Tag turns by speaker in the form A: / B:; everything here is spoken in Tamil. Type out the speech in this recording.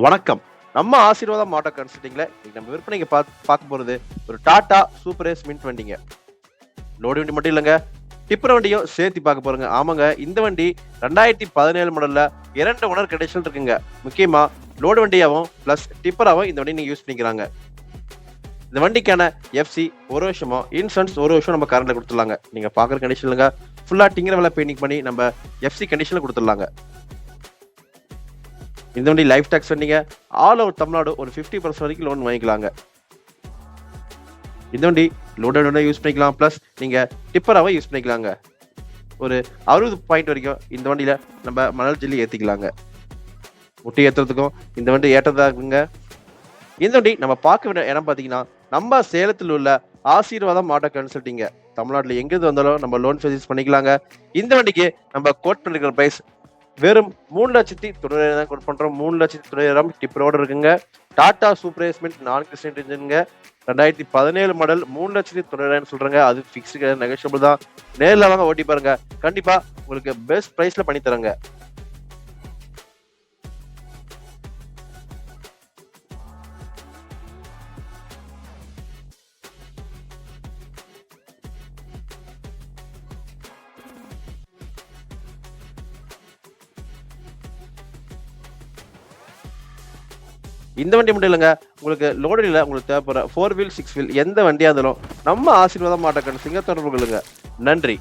A: வணக்கம். நம்ம ஆசீர்வாதம் மாட்டோ கன்சல்டிங்ல இன்னைக்கு நம்ம விற்பனைக்கு பார்த்து பார்க்க போறது ஒரு டாடா சூப்பர் ஏஸ் மின்ட் வண்டிங்க. லோடு வண்டி மட்டும் இல்லைங்க. டிப்பர் வண்டியும் சேர்த்து பார்க்க போறோங்க. ஆமாங்க இந்த வண்டி ரெண்டாயிரத்தி பதினேழு மாடல்ல இரண்டு உணர் கண்டிஷன் இருக்குங்க. முக்கியமா லோடு வண்டியாகவும் பிளஸ் டிப்பராகவும் இந்த வண்டி நீங்க யூஸ் பண்ணிக்கிறாங்க இந்த வண்டிக்கான எஃப்சி ஒரு வருஷமும் இன்சூரன்ஸ் ஒரு வருஷம் நம்ம கரண்ட்ல கொடுத்துடலாங்க. நீங்க பாக்குற கண்டிஷன்லங்க ஃபுல்லா டிங்கிற வேலை பெயிண்டிங் பண்ணி நம்ம எஃப்சி கண்டிஷன்ல கொடுத்துடலாங்க. இந்த வண்டி லைஃப் டேக்ஸ் வண்டிங்க ஆல் ஓவர் தமிழ்நாடு ஒரு ஃபிஃப்டி பர்சன்ட் வரைக்கும் லோன் வாங்கிக்கலாங்க. இந்த வண்டி லோடட் யூஸ் பண்ணிக்கலாம். ப்ளஸ் நீங்கள் டிப்பராகவே யூஸ் பண்ணிக்கலாங்க. ஒரு அறுபது பாயிண்ட் வரைக்கும் இந்த வண்டியில் நம்ம மணல் ஜெல்லி ஏற்றிக்கலாங்க முட்டி ஏற்றுறதுக்கும் இந்த வண்டி ஏற்றதாக இருக்குங்க. இந்த வண்டி நம்ம பார்க்க வேண்டிய இடம் பார்த்தீங்கன்னா நம்ம சேலத்தில் உள்ள ஆசீர்வாதம் ஆட்டோ கன்சல்ட்டிங்க தமிழ்நாட்டில் எங்கேருந்து வந்தாலும் நம்ம லோன் ஃபெசிலிட்டிஸ் பண்ணிக்கலாங்க. இந்த வண்டிக்கு நம்ம கோட் பண்ணிருக்கிற ப்ரைஸ் வெறும் மூணு லட்சத்தி தொண்ணூறாயிரம் தான் கொண்டு பண்றோம். மூணு லட்சத்தி தொண்ணூறாயிரம் டிப்பரோட இருக்குங்க. டாடா சூப்பரேஸ்மெண்ட் நான்கு சென்ட் இன்ஜினுங்க ரெண்டாயிரத்தி பதினேழு மாடல் மூணு லட்சத்தி தொண்ணூறாயிரம் சொல்றாங்க. அது ஃபிக்ஸ்டு கிடையாது நெகோஷியபிள் தான். நேரில் வாங்க ஓட்டி பாருங்க. கண்டிப்பா உங்களுக்கு பெஸ்ட் ப்ரைஸில் பண்ணி தரேங்க. இந்த வண்டி மட்டும் இல்லைங்க. உங்களுக்கு லோடு இல்லை உங்களுக்கு தேவைப்படுற ஃபோர் வீல் சிக்ஸ் வீல் எந்த வண்டியாக இருந்தாலும் நம்ம ஆசீர்வாதம் மாட்டக்கன் சிங்க தொடர்பு கொள்ளுங்க நன்றி.